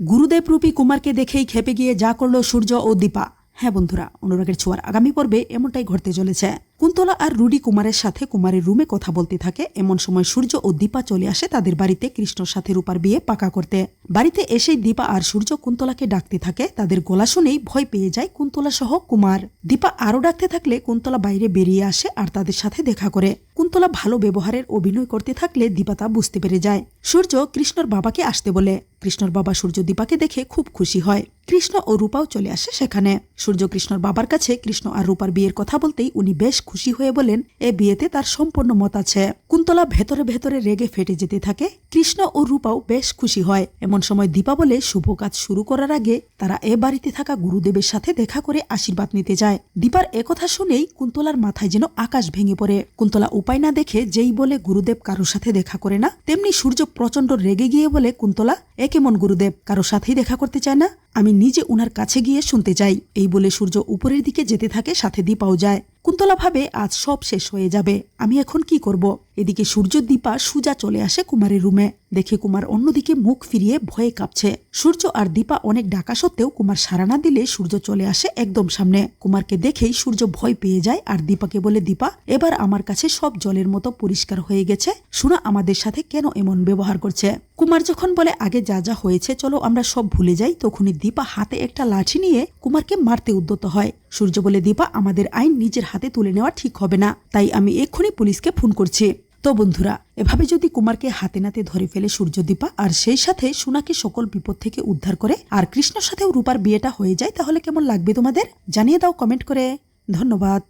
গুরুদেব রূপী কুমারকে দেখেই খেপে গিয়ে যা করল সূর্য ও দীপা। হ্যাঁ বন্ধুরা, অনুরাগের ছোঁয়ার আগামী পর্বে এমনটাই ঘটতে চলেছে। কুন্তলা আর রুডি কুমারের সাথে কুমারের রুমে কথা বলতে থাকে। এমন সময় সূর্য ও দীপা চলে আসে তাদের বাড়িতে কৃষ্ণর সাথে রূপার বিয়ে পাকা করতে। বাড়িতে এসেই দীপা আর সূর্য কুন্তলাকে ডাকতে থাকে। তাদের গলা শুনেই ভয় পেয়ে যায় কুন্তলা সহ কুমার। দীপা আরও ডাকতে থাকলে কুন্তলা বাইরে বেরিয়ে আসে আর তাদের সাথে দেখা করে। কুন্তলা ভালো ব্যবহারের অভিনয় করতে থাকলে দীপা তা বুঝতে পেরে যায়। সূর্য কৃষ্ণর বাবাকে আসতে বলে কৃষ্ণর বাবা সূর্য দীপাকে দেখে খুব খুশি হয়। কৃষ্ণ ও রূপাও চলে আসে সেখানে। সূর্য কৃষ্ণর বাবার কাছে কৃষ্ণ আর রূপার বিয়ের কথা বলতেই উনি বেশ খুশি হয়ে বলেন, এ বিয়েতে তার সম্পূর্ণ মত আছে। কুন্তলা ভেতরে ভেতরে রেগে ফেটে যেতে থাকে। কৃষ্ণ ও রূপাও বেশ খুশি হয়। এমন সময় দীপা বলে শুভ কাজ শুরু করার আগে তারা এ বাড়িতে থাকা গুরুদেবের সাথে দেখা করে আশীর্বাদ নিতে যায়। দীপার একথা শুনেই কুন্তলার মাথায় যেন আকাশ ভেঙে পড়ে। কুন্তলা উপায় না দেখে যেই বলে গুরুদেব কারোর সাথে দেখা করে না, তেমনি সূর্য প্রচণ্ড রেগে গিয়ে বলে, কুন্তলা, এ কেমন গুরুদেব? কারোর সাথেই দেখা করতে চায় না? আমি নিজে উনার কাছে গিয়ে শুনতে চাই এই বলে সূর্য উপরের দিকে যেতে থাকে, সাথে দীপাও যায়। কুন্তলা ভাবে, আজ সব শেষ হয়ে যাবে। আমি এখন কি করব? এদিকে সূর্য দীপা সুজা চলে আসে কুমারের রুমে। দেখে কুমার অন্যদিকে মুখ ফিরিয়ে ভয়ে কাঁপছে। সূর্য আর দীপা অনেক ডাকা সত্ত্বেও কুমার সাড়া না দিলে সূর্য চলে আসে একদম সামনে। কুমারকে দেখেই সূর্য ভয় পেয়ে যায় আর দীপাকে বলে, দীপা, এবার আমার কাছে সব জলের মতো পরিষ্কার হয়ে গেছে। শোনা আমাদের সাথে কেন এমন ব্যবহার করছে? কুমার যখন বলে, আগে যা যা হয়েছে, চলো আমরা সব ভুলে যাই, তখনই দীপা হাতে একটা লাঠি নিয়ে কুমারকে মারতে উদ্যত হয়। সূর্য বলে, দীপা, আমাদের আইন নিজের হাতে তুলে নেওয়া ঠিক হবে না। তাই আমি এক্ষুনি পুলিশকে ফোন করছি। তো বন্ধুরা, এভাবে যদি কুমারকে হাতে নাতে ধরে ফেলে সূর্য, দীপা, আর সেই সাথে সোনাকে সকল বিপদ থেকে উদ্ধার করে, আর কৃষ্ণর সাথেও রূপার বিয়েটা হয়ে যায়, তাহলে কেমন লাগবে তোমাদের? জানিয়ে দাও কমেন্ট করে। ধন্যবাদ।